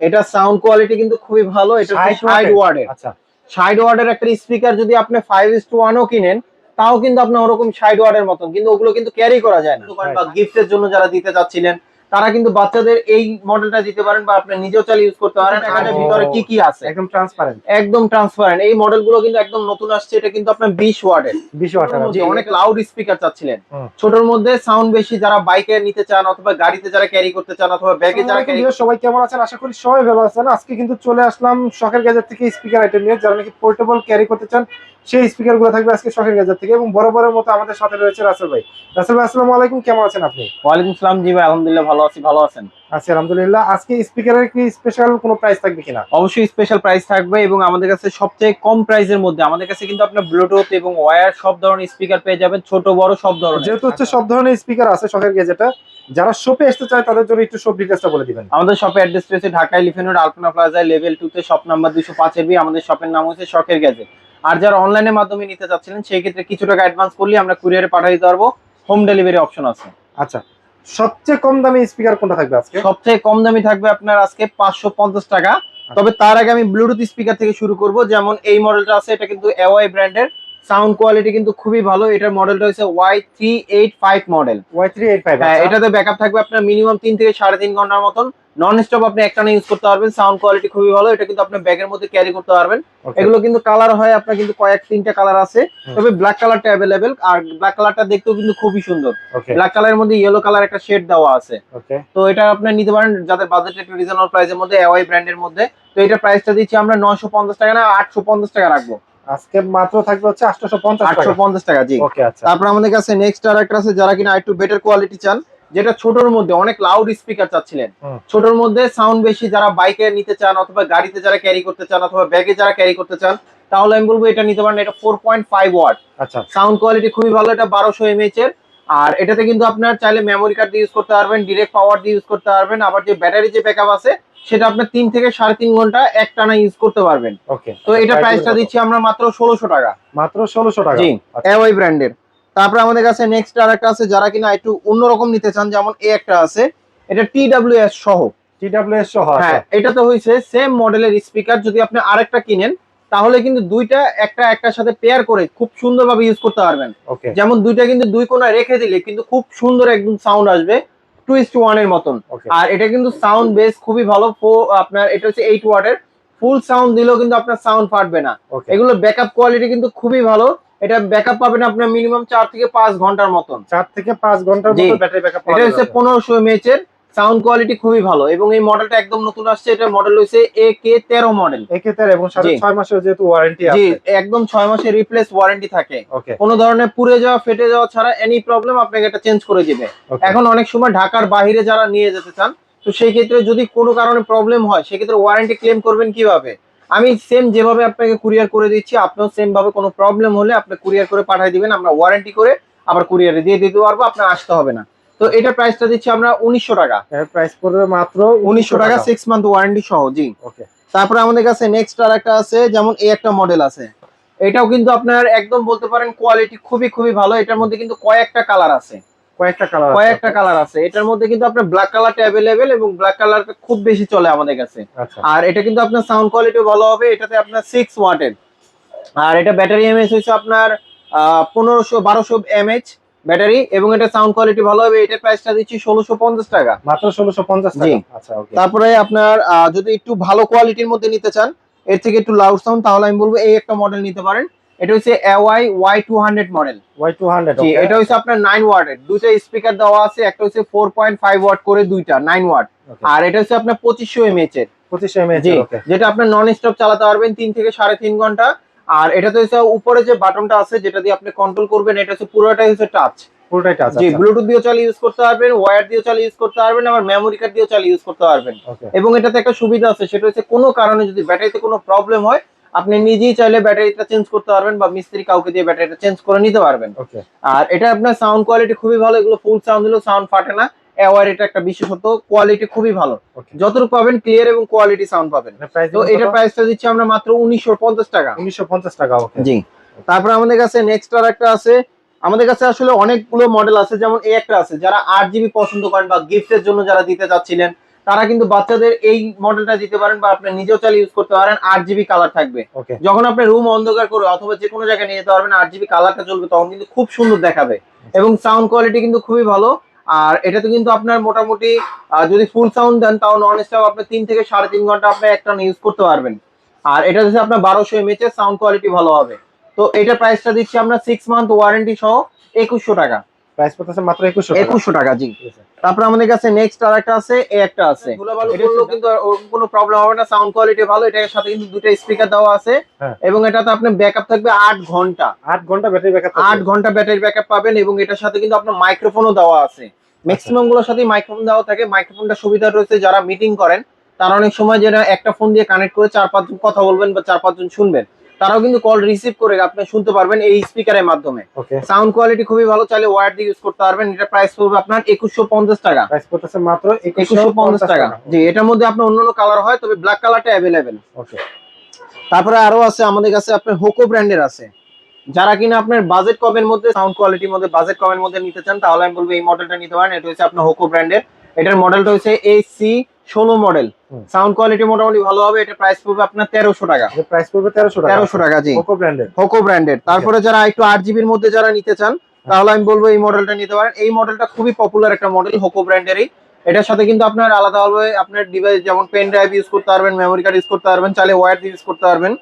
এটা sound quality কিন্তু খুবই ভালো এটা 60 ষাট ওয়ার্ডের আচ্ছা। ষাট ওয়ার্ডের একটা স্পিকার যদি আপনি ফাইভ ইস টু ওয়ানও কিনেন তাও কিন্তু আপনার ওরকম সাইড ওয়ার্ডের মতন কিন্তু ওগুলো কিন্তু ক্যারি করা যায় না। দোকান বা গিফটের জন্য যারা দিতে চাচ্ছিলেন তারা কিন্তু বাচ্চাদের এই মডেলটা দিতে পারেন বা আপনি নিজেও চালিয়ে ইউজ করতে পারেন। এখানে ভিতরে কি কি আছে? একদম ট্রান্সপারেন্ট একদম ট্রান্সপারেন্ট এই মডেলগুলো কিন্তু একদম নতুন আসছে। এটা কিন্তু আপনার বিশ ওয়ার্ডের 20 ওয়াটের জি, অনেক লাউড স্পিকার চাচ্ছিলেন। ছোটর মধ্যে সাউন্ড বেশি যারা বাইকে নিতে চান অথবা গাড়িতে যারা ক্যারি করতে চান অথবা ব্যাগে যারা ক্যারি সবাই কেমন আছেন? আশা করি সবাই ভালো আছেন। আজকে কিন্তু চলে আসলাম শখের গ্যাজেট থেকে স্পিকার আইটেম নিয়ে। যারা নাকি পোর্টেবল ক্যারি করতে চান সেই স্পিকারগুলো থাকবে আজকে শখের গ্যাজেট থেকে এবং বরাবরের মতো আমাদের সাথে রয়েছে রাসেল ভাই। রাসেল ভাই আসসালামু আলাইকুম কেমন আছেন আপনি? ওয়ালাইকুম সালাম জি ভাই আলহামদুলিল্লাহ ভালো আছি ভালো আছেন? আছি আলহামদুলিল্লাহ। আজকে স্পিকারের কি স্পেশাল কোনো প্রাইস থাকবে কিনা? অবশ্যই স্পেশাল প্রাইস থাকবে এবং আমাদের কাছে সবচেয়ে কম প্রাইসের মধ্যে আমাদের কাছে কিন্তু আপনার ব্লুটুথ এবং ওয়্যার সব ধরনের স্পিকার পেয়ে যাবেন ছোট বড় সব ধরনের। যেহেতু হচ্ছে সব ধরনের স্পিকার আছে শখের গ্যাজেটা যারা শপে আসতে চায় তাদের জন্য একটু সব ডিটেলসটা বলে দিবেন। আমাদের শপে অ্যাড্রেস রয়েছে ঢাকা এলিফেন্ট রোড আলপনা প্লাজায় লেভেল টু তে শপ নাম্বার দুশো পাঁচের বি আমাদের শপের নাম হচ্ছে শখের গেজে আর যারা অনলাইনের মাধ্যমে নিতে চাচ্ছিলেন সেই ক্ষেত্রে কিছু টাকা অ্যাডভান্স করলে আমরা কুরিয়ারে পাঠিয়ে দিতে পারব। হোম ডেলিভারি অপশন আছে। আচ্ছা সবচেয়ে কম দামি স্পিকার কোনটা থাকবে আজকে? সবচেয়ে কম দামি থাকবে আপনার আজকে পাঁচশো পঞ্চাশ টাকা। তবে তার আগে আমি ব্লুটুথ স্পিকার থেকে শুরু করব যেমন এই মডেলটা আছে এটা কিন্তু এওয়াই ব্র্যান্ডের সাউন্ড কোয়ালিটি কিন্তু খুবই ভালো। এটার মডেলটা হচ্ছে Y three eight five model Y three eight five হ্যাঁ এটাতে ব্যাকআপ থাকবে আপনার মিনিমাম তিন থেকে সাড়ে তিন ঘণ্টার মতন। নন স্টপ আপনি একটানা ইউজ করতে পারবেন। সাউন্ড কোয়ালিটি খুবই ভালো। এটা কিন্তু আপনার ব্যাগের মধ্যে ক্যারি করতে পারবেন। এগুলো কিন্তু কালার হয় আপনার কিন্তু কয়েক তিনটা কালার আছে। তবে ব্ল্যাক কালারটা অ্যাভেলেবেল আর ব্ল্যাক কালারটা দেখতেও কিন্তু খুবই সুন্দর। ব্ল্যাক কালারের মধ্যে ইয়েলো কালার একটা শেড দেওয়া আছে। তো এটা আপনি নিতে পারেন যাদের বাজেট একটু রিজনেবল প্রাইসের মধ্যে এওয়াই ব্র্যান্ডের মধ্যে। তো এটা প্রাইসটা দিচ্ছি আমরা নয়শো পঞ্চাশ টাকা না আটশো পঞ্চাশ টাকা রাখব। আজকে মাত্র থাকবে হচ্ছে আটশো পঞ্চাশ আটশো পঞ্চাশ টাকা জি। ওকে আচ্ছা। তারপর আমাদের কাছে নেক্সট আর একটা আছে যারা কিনা একটু বেটার কোয়ালিটি চান যেটা ছোটর মধ্যে অনেক লাউড স্পিকার চাচ্ছিলেন। ছোটর মধ্যে সাউন্ড বেশি যারা বাইকে নিতে চান অথবা গাড়িতে যারা ক্যারি করতে চান অথবা ব্যাগে যারা ক্যারি করতে চান তাহলে আমি বলব এটা নিতে পারেন এটা ফোর পয়েন্ট ফাইভ ওয়াট আচ্ছা। সাউন্ড কোয়ালিটি খুবই ভালো এটা বারোশো এমএইচ এর। আর এটাতে কিন্তু আপনার চাইলে মেমোরি কার্ড দিয়ে ইউজ করতে পারবেন ডিরেক্ট পাওয়ার দিয়ে ইউজ করতে পারবেন। আবার যে ব্যাটারি যে ব্যাকআপ আছে সেটা আপনার তিন থেকে সাড়ে তিন ঘণ্টা এক টানা ইউজ করতে পারবেন। ওকে তো এটা প্রাইসটা দিচ্ছি আমরা মাত্র ষোলোশো টাকা। মাত্র ষোলোশো টাকা? জি আচ্ছা, ব্র্যান্ডের তারপরে আমাদের কাছে নেক্সট আর একটা আছে যারা কিনা একটু অন্যরকম নিতে চান যেমন এ একটা আছে এটা টিডাব্লিউএস সহ। টি ডাব্লিউ এস সহ হ্যাঁ এটা তো হয়েছে সেম মডেলের স্পিকার যদি আপনি আরেকটা কিনেন তাহলে কিন্তু দুইটা একটা একটার সাথে পেয়ার করে খুব সুন্দরভাবে ইউজ করতে পারবেন। ওকে যেমন দুইটা কিন্তু দুই কোণায় রেখে দিলে কিন্তু খুব সুন্দর একদম সাউন্ড আসবে। টুইস্ট ওয়ানের মতন। আর এটা কিন্তু সাউন্ড বেস খুবই ভালো আপনার এটা হচ্ছে এইট ওয়াটের ফুল সাউন্ড দিলেও কিন্তু আপনার সাউন্ড ফাটবে না। এগুলো ব্যাকআপ কোয়ালিটি কিন্তু খুবই ভালো। এটা ব্যাকআপ পাবেন আপনার মিনিমাম চার থেকে পাঁচ ঘণ্টার মতন। চার থেকে পাঁচ ঘণ্টার মতো ব্যাটারি ব্যাকআপ এটা হচ্ছে পনেরোশো এমএচ এর। সাউন্ড কোয়ালিটি খুবই ভালো এবং এই মডেলটা একদম নতুন আসছে। এটা মডেল হচ্ছে এ কে তেরো মডেল এক্ষেত্রে এবং সাথে জি। ছয় মাসের যেহেতু ওয়ারেন্টি জি একদম ছয় মাসের রিপ্লেস ওয়ারেন্টি থাকে। কোনো ধরনের পুড়ে যাওয়া ফেটে যাওয়া ছাড়া এনি প্রবলেম আপনাকে এটা চেঞ্জ করে দিবে। এখন অনেক সময় ঢাকার বাইরে যারা নিয়ে যেতে চান তো সেই ক্ষেত্রে যদি কোনো কারণে প্রবলেম হয় সেক্ষেত্রে ওয়ারেন্টি ক্লেম করবেন কীভাবে? আমি সেম যেভাবে আপনাকে কুরিয়ার করে দিচ্ছি আপনিও সেম ভাবে কোনো প্রবলেম হলে আপনি কুরিয়ার করে পাঠিয়ে দিবেন আমরা ওয়ারেন্টি করে আবার কুরিয়ারে দিয়ে দিতে পারব আপনার আসতে হবে না। তো এটা প্রাইসটা দিচ্ছি আমরা উনিশশো টাকা। এর প্রাইস পড়বে মাত্র উনিশশো টাকা সিক্স মান্থ ওয়ারেন্টি সহ জি। ওকে তারপরে আমাদের কাছে নেক্সট আর একটা আছে যেমন এই একটা মডেল আছে। এটাও কিন্তু আপনার একদম বলতে পারেন কোয়ালিটি খুবই খুবই ভালো। এটার মধ্যে কিন্তু কয়েকটা কালার আছে। কয়েকটা কালার কয়েকটা কালার আছে। এটার মধ্যে কিন্তু আপনার ব্ল্যাক কালারটা অ্যাভেলেবেল এবং ব্ল্যাক কালারটা খুব বেশি চলে আমাদের কাছে। আচ্ছা। আর এটা কিন্তু আপনার সাউন্ড কোয়ালিটিও ভালো হবে। এটাতে আপনার সিক্স ওয়াটের আর এটা ব্যাটারি এমএচ হচ্ছে আপনার পনেরোশো বারোশো এমএচ ব্যাটারি এবং এটা সাউন্ড কোয়ালিটি ভালো হবে এটার প্রাইসটা দিচ্ছি ষোলোশো পঞ্চাশ টাকা। মাত্র ষোলোশো পঞ্চাশ জি। টাকা? আচ্ছা ওকে তারপরে আপনার যদি একটু ভালো কোয়ালিটির মধ্যে নিতে চান এর থেকে একটু লাউড সাউন্ড তাহলে আমি বলব এই একটা মডেল নিতে পারেন। এটা হচ্ছে AY Y two hundred model Y two hundred জি এটা হচ্ছে আপনার নাইন ওয়াটের দুইটা স্পিকার দেওয়া আছে একটা হচ্ছে ফোর পয়েন্ট ফাইভ ওয়াট করে দুইটা নাইন ওয়াট আর এটা হচ্ছে আপনার পঁচিশশো এমএচ এর। পঁচিশ এমএচ যেটা আপনার নন স্টপ চালাতে পারবেন তিন থেকে সাড়ে তিন ঘণ্টা। আর এটাতে হচ্ছে উপরে যে বাটনটা আছে যেটা দিয়ে আপনি কন্ট্রোল করবেন এটা হচ্ছে পুরোটাই হচ্ছে টাচ পুরোটাই টাচ জি ব্লুটুথ দিয়েও চালিয়ে ইউজ করতে পারবেন ওয়্যার দিয়েও চালিয়ে ইউজ করতে পারবেন আবার মেমোরি কার্ড দিয়েও চালিয়ে ইউজ করতে পারবেন। এবং এটাতে একটা সুবিধা আছে সেটা হচ্ছে কোনো কারণে যদি ব্যাটারিতে কোনো প্রবলেম হয় আপনি নিজেই চাইলে ব্যাটারিটা চেঞ্জ করতে পারবেন বা মিস্ত্রি কাউকে দিয়ে ব্যাটারিটা চেঞ্জ করে নিতে পারবেন। আর এটা আপনার সাউন্ড কোয়ালিটি খুবই ভালো এগুলো ফুল সাউন্ড দিলেও সাউন্ড ফাটে না। এওয়ার এটা একটা বিশেষত কোয়ালিটি খুবই ভালো। যতটুকু পাবেন ক্লিয়ার এবং কোয়ালিটি সাউন্ড পাবেন। প্রাইস তো এটার প্রাইসটা দিচ্ছি আমরা মাত্র উনিশশো পঞ্চাশ টাকা। উনিশশো পঞ্চাশ টাকা ওকে জি। তারপরে আমাদের কাছে নেক্সট আর একটা আছে। আমাদের কাছে আসলে অনেকগুলো মডেল আছে যেমন এই একটা আছে। যারা আট জিবি পছন্দ করেন বা গিফটের জন্য যারা দিতে চাচ্ছিলেন তারা কিন্তু বাচ্চাদের এই মডেলটা দিতে পারেন বা আপনি নিজেও চালিয়ে ইউজ করতে পারেন আট জিবি কালার থাকবে। যখন আপনি রুম অন্ধকার করে অথবা যে কোনো জায়গায় নিয়ে যেতে পারবেন আট জিবি কালারটা চলবে তখন কিন্তু খুব সুন্দর দেখাবে। এবং সাউন্ড কোয়ালিটি কিন্তু খুবই ভালো। আর এটাতে কিন্তু আপনার মোটামুটি যদি ফুল সাউন্ড দেন, তাও নন স্টপ আপনি তিন থেকে সাড়ে তিন ঘণ্টা আপনি একটা ইউজ করতে পারবেন। আর এটা যদি আপনার বারোশো এমএচ এর সাউন্ড কোয়ালিটি ভালো হবে। তো এটা প্রাইসটা দিচ্ছি আমরা সিক্স মান্থ ওয়ারেন্টি সহ একুশশো টাকা। প্রাইস পড়তেছে মাত্র একুশশো একুশশো টাকা জি। তারপর আমাদের কাছে নেক্সট আর একটা আছে এ একটা আছে। কিন্তু কোনো প্রবলেম হবে না সাউন্ড কোয়ালিটি ভালো এটার সাথে কিন্তু দুটো স্পিকার দেওয়া আছে। হ্যাঁ। এবং এটাতে আপনার ব্যাকআপ থাকবে আট ঘণ্টা। আট ঘণ্টা ব্যাটারি ব্যাকআপ আট ঘণ্টা ব্যাটারি ব্যাকআপ পাবেন এবং এটার সাথে কিন্তু আপনার মাইক্রোফোনও দেওয়া আছে। ম্যাক্সিমামগুলোর সাথে মাইক্রোফোন দেওয়া থাকে। মাইক্রোফোনটা সুবিধা রয়েছে যারা মিটিং করেন। তারা অনেক সময় যেটা একটা ফোন দিয়ে কানেক্ট করে চার পাঁচজন কথা বলবেন বা চার পাঁচজন শুনবেন। তারাও কিন্তু কল রিসিভ করে আপনি শুনতে পারবেন এই স্পিকারের মাধ্যমে। ওকে সাউন্ড কোয়ালিটি খুবই ভালো চাইলে ওয়ার দিয়ে ইউজ করতে পারবেন। এটা প্রাইস পড়বে আপনার একুশশো পঞ্চাশ টাকা। প্রাইস পড়তেছে মাত্র একুশশো পঞ্চাশ টাকা। জি এটার মধ্যে আপনার অন্যান্য কালার হয় তবে ব্ল্যাক কালারটা অ্যাভেলেবেল ওকে তারপরে আরও আছে আমাদের কাছে আপনার হোকো ব্র্যান্ডের আছে। যারা কিনা আপনার বাজেট কমের মধ্যে সাউন্ড কোয়ালিটির মধ্যে বাজেট কমের মধ্যে নিতে চান তাহলে আমি বলব এই মডেলটা নিতে পারেন। এটা হচ্ছে আপনার হোকো ব্র্যান্ডের এটার মডেলটা হচ্ছে এই সি ষোলো মডেল। সাউন্ড কোয়ালিটি মোটামুটি ভালো হবে এটা প্রাইস পড়বে আপনার তেরোশো টাকা। প্রাইস পড়বে তেরোশো টাকা। তেরোশো টাকা জি। কোকো ব্র্যান্ডের হোকো ব্র্যান্ডের তারপরে যারা একটু আট জিবির মধ্যে যারা নিতে চান তাহলে আমি বলব এই মডেলটা নিতে পারেন। এই মডেলটা খুবই পপুলার একটা মডেল হোকো ব্র্যান্ডেরই এটার সাথে কিন্তু আপনার আলাদাভাবে আপনার ডিভাইস যেমন পেন ড্রাইভ ইউজ করতে পারবেন মেমোরি কার্ড ইউজ করতে পারবেন চাইলে ওয়্যার ইউজ করতে পারবেন।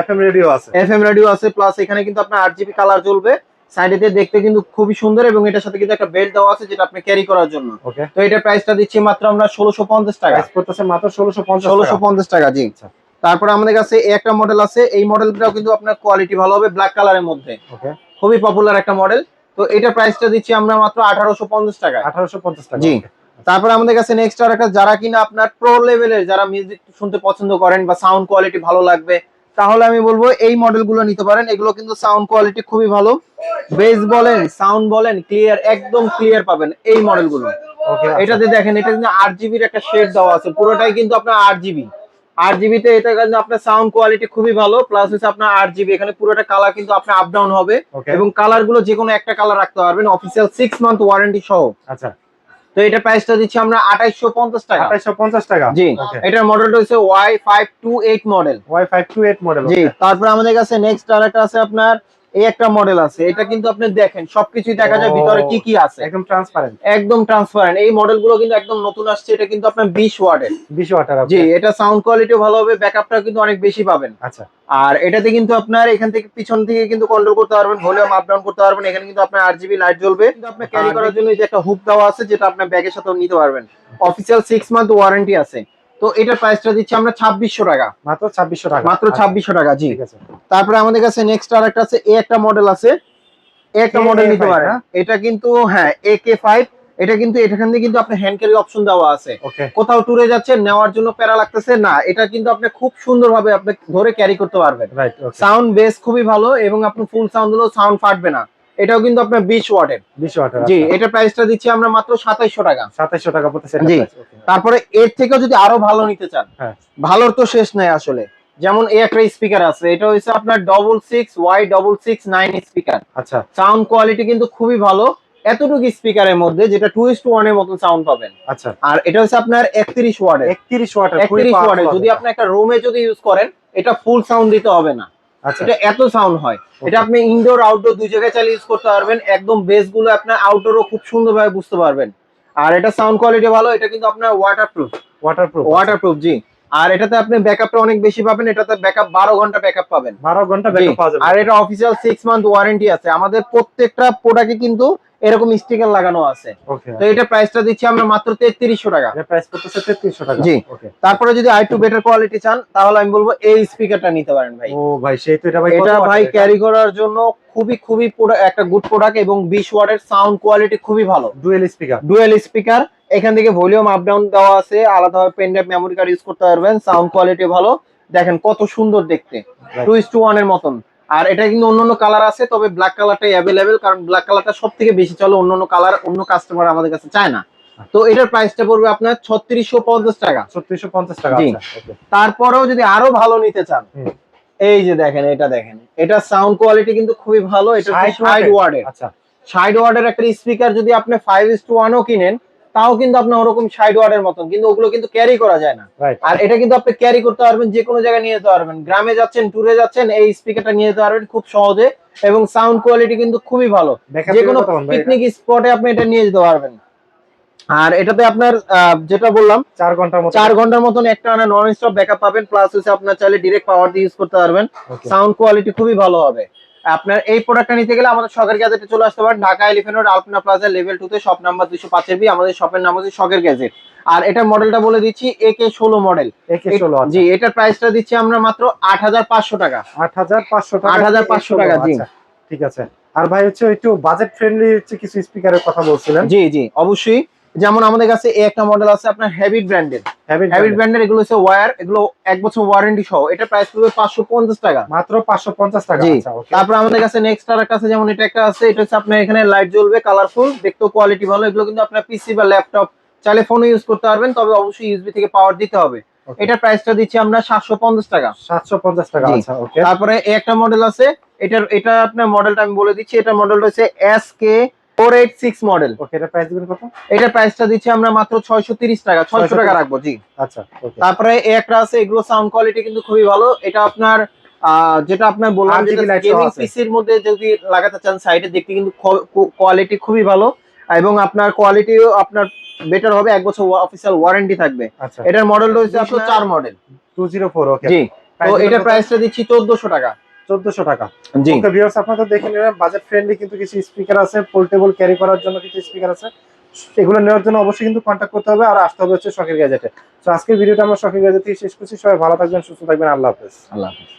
এফএম রেডিও আছে। এফ এম রেডিও আছে প্লাস এখানে কিন্তু আপনার আট জিবি কালার চলবে সাইডেতে দেখতে কিন্তু খুবই সুন্দর এবং এটার সাথে কিন্তু একটা বেল্ট দেওয়া আছে যেটা আপনি ক্যারি করার জন্য। ওকে তো এটা প্রাইসটা দিচ্ছি মাত্র আমরা ষোলোশো পঞ্চাশ টাকা। পড়তেছে মাত্র ষোলোশো পঞ্চাশ ষোলোশো পঞ্চাশ টাকা জি। আচ্ছা। তারপরে আমাদের কাছে এই একটা মডেল আছে। এই মডেলটাও কিন্তু আপনার কোয়ালিটি ভালো হবে ব্ল্যাক কালারের মধ্যে। ওকে খুবই পপুলার একটা মডেল তো এটা প্রাইসটা দিচ্ছি আমরা মাত্র আঠারোশো পঞ্চাশ টাকা। আঠারোশো পঞ্চাশ টাকা জি। তারপরে আমাদের কাছে নেক্সট আর একটা যারা কিনা আপনার প্রো লেভেলের যারা মিউজিক শুনতে পছন্দ করেন বা সাউন্ড কোয়ালিটি ভালো লাগবে তাহলে আমি বলব এই মডেলগুলো নিতে পারেন। এগুলো কিন্তু সাউন্ড কোয়ালিটি খুবই ভালো। বেস বলেন সাউন্ড বলেন ক্লিয়ার একদম ক্লিয়ার পাবেন এই মডেলগুলো। ওকে এটাতে দেখেন এটা কিন্তু আট জিবির একটা শেড দেওয়া আছে। পুরোটাই কিন্তু আপনার আট জিবি আট জিবিতে এটা কিন্তু আপনার সাউন্ড কোয়ালিটি খুবই ভালো প্লাস হচ্ছে আপনার আট জিবি এখানে পুরোটা কালার কিন্তু আপনার আপ ডাউন হবে। এবং কালারগুলো যে কোনো একটা কালার রাখতে পারবেন। অফিসিয়াল সিক্স মান্থ ওয়ারেন্টি সহ। আচ্ছা। তো এটা প্রাইসটা দিচ্ছি আমরা আঠাইশশো পঞ্চাশ টাকা। আঠাইশো পঞ্চাশ টাকা। জি। এটার মডেলটা হচ্ছে Y five two eight model Y five two eight model জি। তারপরে আমাদের কাছে নেক্সট আর একটা আছে আপনার এই একটা মডেল আছে। এটা কিন্তু আপনি দেখেন সবকিছুই দেখা যায় ভিতরে কি কি আছে। একদম ট্রান্সপারেন্ট একদম ট্রান্সপারেন্ট এই মডেলগুলো কিন্তু একদম নতুন আসছে এটা কিন্তু আপনার বিশ ওয়াটের। বিশ ওয়াটার জি এটা সাউন্ড কোয়ালিটি ভালো হবে ব্যাকআপটা কিন্তু অনেক বেশি পাবেন। আচ্ছা। আর এটাতে কিন্তু আপনার এখান থেকে পিছন থেকে কিন্তু কন্ট্রোল করতে পারবেন ভলিউম আপ ডাউন করতে পারবেন। এখানে কিন্তু আপনার আট জিবি লাইট জ্বলবে। কিন্তু আপনার ক্যারি করার জন্য এই যে একটা হুক দেওয়া আছে যেটা আপনার ব্যাগের সাথেও নিতে পারবেন। অফিসিয়াল সিক্স মান্থ ওয়ারেন্টি আছে। তো এটার প্রাইসটা দিচ্ছি আমরা ছাব্বিশশো টাকা। মাত্র ছাব্বিশশো টাকা। মাত্র আচ্ছা, ছাব্বিশশো টাকা জি। ঠিক আছে। তারপরে আমাদের কাছে নেক্সট আর একটা আছে এ একটা মডেল আছে। এ একটা মডেল নিতে A5 পারেন? এটা কিন্তু হ্যাঁ এ কে ফাইভ এটা কিন্তু এখান দিয়ে কিন্তু আপনি হ্যান্ড ক্যারি অপশন দেওয়া আছে। কোথাও ট্যুরে যাচ্ছেন নেওয়ার জন্য প্যারা লাগতেছে না এটা কিন্তু আপনি খুব সুন্দরভাবে আপনি ধরে ক্যারি করতে পারবেন। সাউন্ড বেস খুবই ভালো এবং আপনি ফুল সাউন্ড হলেও সাউন্ড ফাটবে না। এটাও কিন্তু আপনার বিশ ওয়াটের। বিশ ওয়াটার জি এটা প্রাইসটা দিচ্ছি আমরা মাত্র সাতাইশশো টাকা। সাতাইশশো টাকা জি। তারপরে এর থেকেও যদি আরও ভালো নিতে চান হ্যাঁ। ভালোর তো শেষ নাই আসলে। যেমন এই একটা স্পিকার আছে এটা হচ্ছে আপনার double six Y double six nine speaker আচ্ছা। সাউন্ড কোয়ালিটি কিন্তু খুবই ভালো। এতটুকু স্পিকারের মধ্যে যেটা টু ইস টু ওয়ানের মতন সাউন্ড পাবেন। আচ্ছা। আর এটা হচ্ছে আপনার একত্রিশ ওয়ার্ডের একত্রিশ ওয়াটার একত্রিশ ওয়ার্ডের যদি আপনি একটা রুমে যদি ইউজ করেন এটা ফুল সাউন্ড দিতে হবে না। আচ্ছা। এটা এত সাউন্ড হয়। এটা আপনি ইনডোর আউটডোর দুই জায়গায় চালিয়ে ইউজ করতে পারবেন। একদম বেসগুলো আপনার আউটডোরও খুব সুন্দরভাবে বুঝতে পারবেন। আর এটা সাউন্ড কোয়ালিটি ভালো এটা কিন্তু আপনার waterproof waterproof waterproof জি। আর এটাতে আপনি ব্যাকআপটা অনেক বেশি পাবেন। এটাতে ব্যাকআপ বারো ঘণ্টা ব্যাকআপ পাবেন। বারো ঘণ্টা ব্যাকআপ পাওয়া যাবে। আর এটা অফিসিয়াল সিক্স মান্থ ওয়ারেন্টি আছে। আমাদের প্রত্যেকটা প্রোডাক্টে কিন্তু এরকম স্টিকার লাগানো আছে। তো এটা প্রাইসটা দিচ্ছি আমরা মাত্র তেত্রিশশো টাকা। এটা প্রাইস পড়তেছে তেত্রিশশো টাকা। জি। তারপরে যদি আর একটু বেটার কোয়ালিটি চান তাহলে আমি বলব এই স্পিকারটা নিতে পারেন ভাই। ও ভাই সেই তো এটা ভাই এটা ভাই ক্যারি করার জন্য খুবই খুবই একটা গুড প্রোডাক্ট এবং বিশ ওয়াটের সাউন্ড কোয়ালিটি খুবই ভালো। ডুয়েল স্পিকার ডুয়েল স্পিকার এখান থেকে ভলিউম আপ ডাউন দেওয়া আছে আলাদাভাবে pen drive memory card use করতে পারবেন সাউন্ড কোয়ালিটি ভালো। দেখেন কত সুন্দর দেখতে। টু ইস টু ওয়ানের মতন। আর এটা কিন্তু অন্যান্য কালার আছে তবে ব্ল্যাক কালারটাই অ্যাভেলেবেল কারণ ব্ল্যাক কালারটা সব থেকে বেশি চলে অন্যান্য কালার অন্য কাস্টমার আমাদের কাছে চায় না। তো এটার প্রাইসটা পড়বে আপনার ছত্রিশশো পঞ্চাশ টাকা। ছত্রিশশো পঞ্চাশ টাকা। আচ্ছা তারপরেও যদি আরও ভালো নিতে চান এই যে দেখেন এটা দেখেন। এটা সাউন্ড কোয়ালিটি কিন্তু খুবই ভালো এটা 60 ষাট ওয়ার্ডের আচ্ছা। ষাট ওয়ার্ডের একটা স্পিকার যদি আপনি ফাইভ ইস টু ওয়ানও কিনেন তাও কিন্তু আপনার ওরকম ষাট ওয়াটের মতন কিন্তু ওগুলো কিন্তু ক্যারি করা যায় না। আর এটা কিন্তু আপনি ক্যারি করতে পারবেন যে কোনো জায়গায় নিয়ে যেতে পারবেন। গ্রামে যাচ্ছেন ট্যুরে যাচ্ছেন এই স্পিকারটা নিয়ে যেতে পারবেন খুব সহজে এবং সাউন্ড কোয়ালিটি কিন্তু খুবই ভালো। যে কোনো পিকনিক স্পটে আপনি এটা নিয়ে যেতে পারবেন। আর এটাতে আপনার যেটা বললাম চার ঘণ্টার মতো। চার ঘণ্টার মতন একটা নন স্টপ ব্যাকআপ পাবেন প্লাস হচ্ছে আপনার চাইলে ডিরেক্ট পাওয়ার দিয়ে ইউজ করতে পারবেন। সাউন্ড কোয়ালিটি খুবই ভালো হবে। আপনার এই প্রোডাক্টটা নিতে গেলে আমাদের শখের গ্যাজেটে চলে আসতে পারেন Dhaka elephant road Alpana plaza level two তে শপ নাম্বার দুইশো পাঁচের বি আমাদের শপের নাম হচ্ছে শখের গ্যাজেট আর এটা মডেলটা বলে দিচ্ছি এ কে ষোলো মডেল জি এটার প্রাইসটা দিচ্ছি আমরা মাত্র আট হাজার পাঁচশো টাকা। আট হাজার পাঁচশো টাকা 8,500 টাকা, জি। আচ্ছা, ঠিক আছে। আর ভাই হচ্ছে একটু বাজেট ফ্রেন্ডলি হচ্ছে কিছু স্পিকারের কথা বলছিলেন। জি জি অবশ্যই। যেমন আমাদের কাছে এই একটা মডেল আছে আপনার হ্যাবিট ব্র্যান্ডের হ্যাবিট ব্র্যান্ডের এগুলো হচ্ছে ওয়্যার এগুলো এক বছর ওয়ারেন্টি সহ। এটা প্রাইস পড়বে 550 টাকা। মাত্র 550 টাকা। আচ্ছা তারপর আমাদের কাছে নেক্সট আর একটা আছে যেমন এটা একটা আছে এটা হচ্ছে আপনার এখানে লাইট জ্বলবে কালারফুল দেখতেও কোয়ালিটি ভালো। এগুলো কিন্তু আপনার পিসি বা ল্যাপটপ চাইলে ফোনও ইউজ করতে পারবেন তবে অবশ্যই ইউএসবি থেকে পাওয়ার দিতে হবে। এটা প্রাইসটা দিচ্ছি আমরা 750 টাকা। 750 টাকা আচ্ছা ওকে তারপরে একটা মডেল আছে এটার এটা আপনার মডেলটা আমি বলে দিচ্ছি এটা মডেলটা হচ্ছে এসকে 486 মডেল। এটা প্রাইস দিচ্ছি আমরা মাত্র 630 টাকা 600 টাকা রাখব সাউন্ড কোয়ালিটি কিন্তু খুবই ভালো। এটা আপনার যেটা লাগাতে চান দেখতে কিন্তু কোয়ালিটি খুবই ভালো। এবং আপনার কোয়ালিটিও আপনার বেটার হবে এক বছর অফিসিয়াল ওয়ারেন্টি থাকবে। এটার মডেল রয়েছে আপনার চার মডেল 204 ওকে জি তো এটার প্রাইসটা দিচ্ছি চোদ্দশো টাকা। চোদ্দশো টাকা। জি। ওকে ভিউয়ার্স আপনারা তো দেখে নিলেন বাজেট ফ্রেন্ডলি কিন্তু কিছু স্পিকার আছে পোর্টেবল ক্যারি করার জন্য কিছু স্পিকার আছে। এগুলো নেওয়ার জন্য অবশ্যই কিন্তু কন্ট্যাক্ট করতে হবে আর আসতে হবে হচ্ছে শখের গ্যাজেটে তো আজকের ভিডিওটা আমরা শখের গ্যাজেট থেকে শেষ করছি সবাই ভালো থাকবেন সুস্থ থাকবেন আল্লাহ হাফেজ। আল্লাহ হাফেজ।